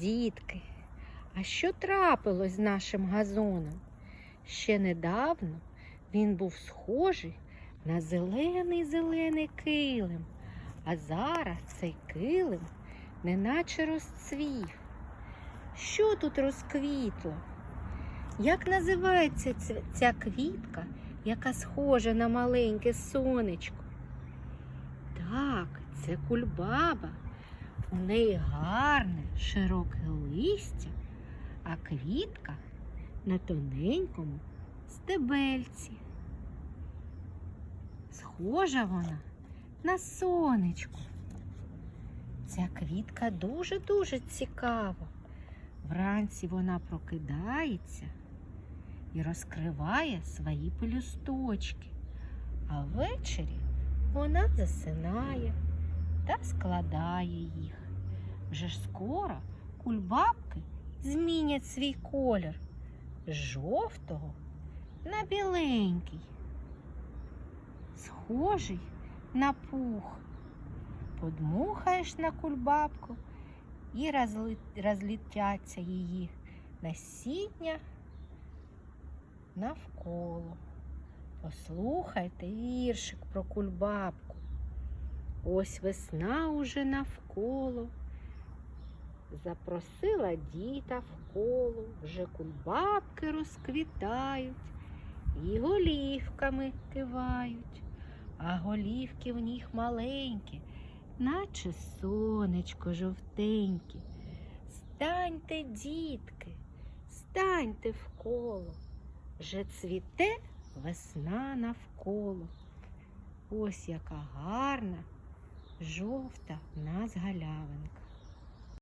Дітки, а що трапилось з нашим газоном? Ще недавно він був схожий на зелений зелений килим, а зараз цей килим неначе розцвів. Що тут розквітло? Як називається ця, квітка, яка схожа на маленьке сонечко? Так, це кульбаба. У неї гарне, широке листя, а квітка на тоненькому стебельці. Схожа вона на сонечко. Ця квітка дуже-дуже цікава. Вранці вона прокидається і розкриває свої пелюсточки, а ввечері вона засинає та складає їх. Вже ж скоро кульбабки змінять свій колір з жовтого на біленький, схожий на пух. Подмухаєш на кульбабку і розлітяться її насіння навколо. Послухайте віршик про кульбабку. Ось весна уже навколо. Запросила діта в коло, вже кульбабки розквітають і голівками кивають, а голівки в них маленькі, наче сонечко жовтеньке. Станьте, дітки, станьте в коло, вже цвіте весна навколо. Ось яка гарна жовта в нас галявинка.